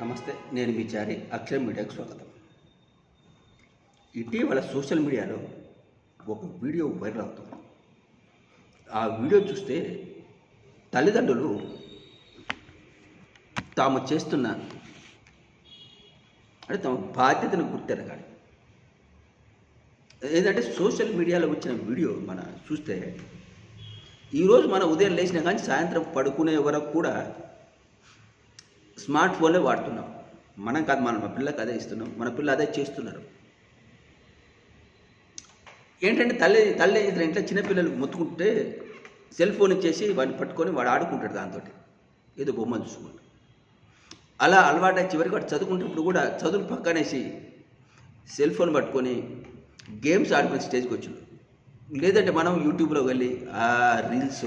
నమస్తే నేను మీ చారి అక్షయ్ మీడియాకు స్వాగతం. ఇటీవల సోషల్ మీడియాలో ఒక వీడియో వైరల్ అవుతుంది. ఆ వీడియో చూస్తే తల్లిదండ్రులు తాము చేస్తున్న అంటే తమ బాధ్యతను గుర్తెరగాలి. ఏంటంటే సోషల్ మీడియాలో వచ్చిన వీడియో మన చూస్తే ఈరోజు మనం ఉదయం లేచిన కానీ సాయంత్రం పడుకునే వరకు కూడా స్మార్ట్ ఫోన్లే వాడుతున్నాం. మనం కాదు మనం మన పిల్లలకు అదే ఇస్తున్నాం. మన పిల్లలు అదే చేస్తున్నారు. ఏంటంటే తల్లి తల్లి ఇంట్లో చిన్నపిల్లలు మొత్తుకుంటే సెల్ ఫోన్ ఇచ్చేసి వాడిని పట్టుకొని వాడు ఆడుకుంటాడు దాంతో ఏదో బొమ్మలు చూసుకుంటాడు అలా అలవాటు చివరికి వాడు చదువుకుంటున్నప్పుడు కూడా చదువును పక్కనేసి సెల్ ఫోన్ పట్టుకొని గేమ్స్ ఆడుకునే స్టేజ్కి వచ్చాడు. లేదంటే మనం యూట్యూబ్లో వెళ్ళి ఆ రీల్స్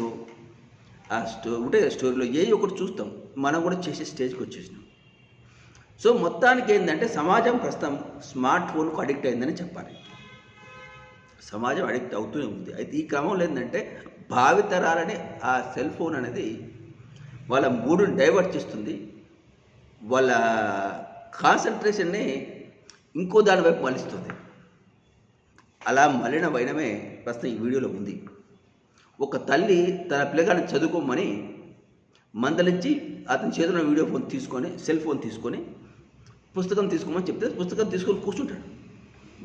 ఆ స్టో ఉంటే స్టోరీలో ఏ ఒకటి చూస్తాం. మనం కూడా చేసే స్టేజ్కి వచ్చేసినాం. సో మొత్తానికి ఏంటంటే సమాజం ప్రస్తుతం స్మార్ట్ ఫోన్కు అడిక్ట్ అయిందని చెప్పాలి. సమాజం అడిక్ట్ అవుతూనే ఉంది. అయితే ఈ క్రమంలో ఏంటంటే భావితరాలని ఆ సెల్ ఫోన్ అనేది వాళ్ళ మూడుని డైవర్ట్ చేస్తుంది. వాళ్ళ కాన్సన్ట్రేషన్ని ఇంకో దానివైపు మలుస్తుంది అలా మలిన వైనమే ప్రస్తుతం ఈ వీడియోలో ఉంది. ఒక తల్లి తన పిల్లగాడిని చదువుకోమని మందలించి అతని చేతిలో వీడియో ఫోన్ తీసుకొని సెల్ ఫోన్ తీసుకొని పుస్తకం తీసుకోమని చెప్తే పుస్తకం తీసుకొని కూర్చుంటాడు.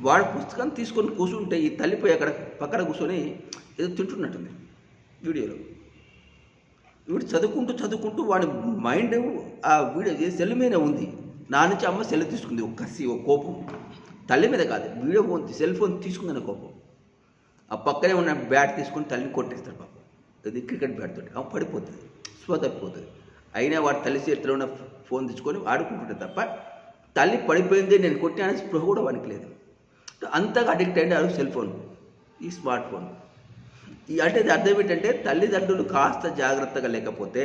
వాడు పుస్తకం తీసుకొని కూర్చుంటే ఈ తల్లిపోయి అక్కడ పక్కన కూర్చొని ఏదో తింటున్నట్టుంది వీడియోలో. వీడు చదువుకుంటూ చదువుకుంటూ వాడి మైండ్ ఆ వీడియో సెల్ మీద ఉంది. నా నుంచి అమ్మ సెల్ తీసుకుంది. ఒక కసి ఒక కోపం. తల్లి మీద కాదు వీడియో ఫోన్ సెల్ ఫోన్ తీసుకుందనే కోపం. ఆ పక్కనే ఉన్న బ్యాట్ తీసుకొని తల్లిని కొట్టేస్తాడు పాపం. అది క్రికెట్ బ్యాట్ తోటి. ఆమె పడిపోతుంది. స్పృహ తప్పిపోతుంది. అయినా వాడు తల్లి చేతిలో ఉన్న ఫోన్ తెచ్చుకొని ఆడుకుంటుంటే తప్ప తల్లి పడిపోయింది నేను కొట్టానని స్పృహ కూడా వానికి లేదు. అంతగా అడిక్ట్ అయినారు సెల్ ఫోన్ ఈ స్మార్ట్ ఫోన్. ఈ అంటే ఇది అర్థం ఏంటంటే తల్లిదండ్రులు కాస్త జాగ్రత్తగా లేకపోతే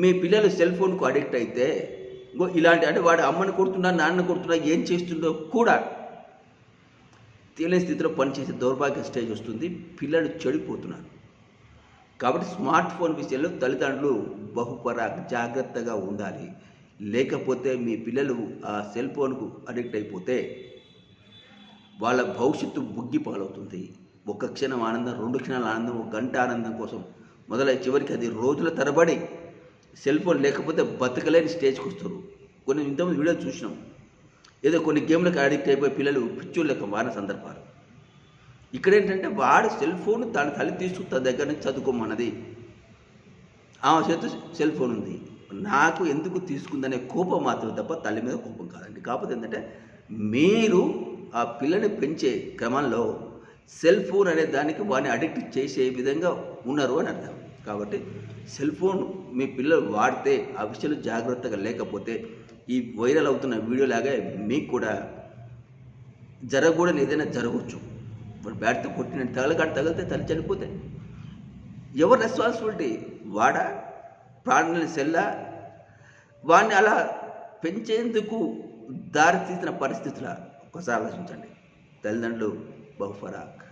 మీ పిల్లలు సెల్ ఫోన్కు అడిక్ట్ అయితే ఇలాంటి అంటే వాడు అమ్మని కొడుతున్నా నాన్న కొడుతున్నా ఏం చేస్తుందో కూడా తెలియని స్థితిలో పనిచేసే దౌర్భాగ్య స్టేజ్ వస్తుంది. పిల్లలు చెడిపోతున్నారు. కాబట్టి స్మార్ట్ ఫోన్ విషయంలో తల్లిదండ్రులు బహుపరా జాగ్రత్తగా ఉండాలి. లేకపోతే మీ పిల్లలు ఆ సెల్ ఫోన్కు అడిక్ట్ అయిపోతే వాళ్ళ భవిష్యత్తు బుగ్గి పాలవుతుంది. ఒక క్షణం ఆనందం రెండు క్షణాల ఆనందం ఒక గంట ఆనందం కోసం మొదలై చివరికి అది రోజుల తరబడి సెల్ ఫోన్ లేకపోతే బతకలేని స్టేజ్కి వస్తారు. కొన్ని ఇంతమంది వీడియో చూసినాం. ఏదో కొన్ని గేమ్లకు అడిక్ట్ అయిపోయి పిల్లలు పిచ్చోళ్ళకి లెక్క మారిన సందర్భాలు. ఇక్కడ ఏంటంటే వాడు సెల్ ఫోన్ తన తల్లి తీసుకు తన దగ్గర నుంచి చదువుకోమన్నది. ఆమె చేత సెల్ ఫోన్ ఉంది. నాకు ఎందుకు తీసుకుందనే కోపం మాత్రం తప్ప తల్లి మీద కోపం కాదండి. కాకపోతే ఏంటంటే మీరు ఆ పిల్లని పెంచే క్రమంలో సెల్ ఫోన్ అనే దానికి వాడిని అడిక్ట్ చేసే విధంగా ఉన్నారు అని అర్థం. కాబట్టి సెల్ ఫోన్ మీ పిల్లలు వాడితే ఆ విషయంలో జాగ్రత్తగా లేకపోతే ఈ వైరల్ అవుతున్న వీడియోలాగే మీకు కూడా జరగకూడని ఏదైనా జరగవచ్చు. ఇప్పుడు బ్యాట్తో కొట్టిన తగలకాడు తగిలితే తల్లి చనిపోతే. ఎవరు రెస్పాన్సిబిలిటీ? వాడా? ప్రాణాలని సెల్లా? వాడిని అలా పెంచేందుకు దారితీసిన పరిస్థితుల. ఒకసారి ఆలోచించండి. తల్లిదండ్రులు బహుఫరాక్